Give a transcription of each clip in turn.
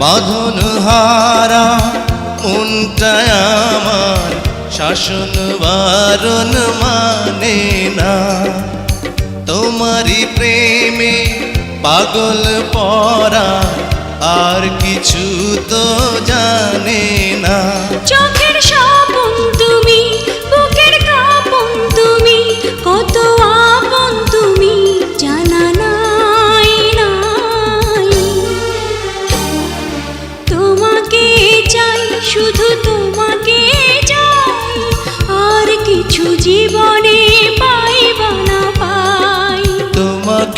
বাঁধন হারা মনটা আমার শাসন বারণ মানে না। তোমারই প্রেমে পাগল পরা, আর কিছু তো জানে না।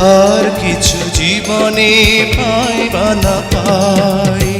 আর কিছু জীবনে পাইবা না পাই।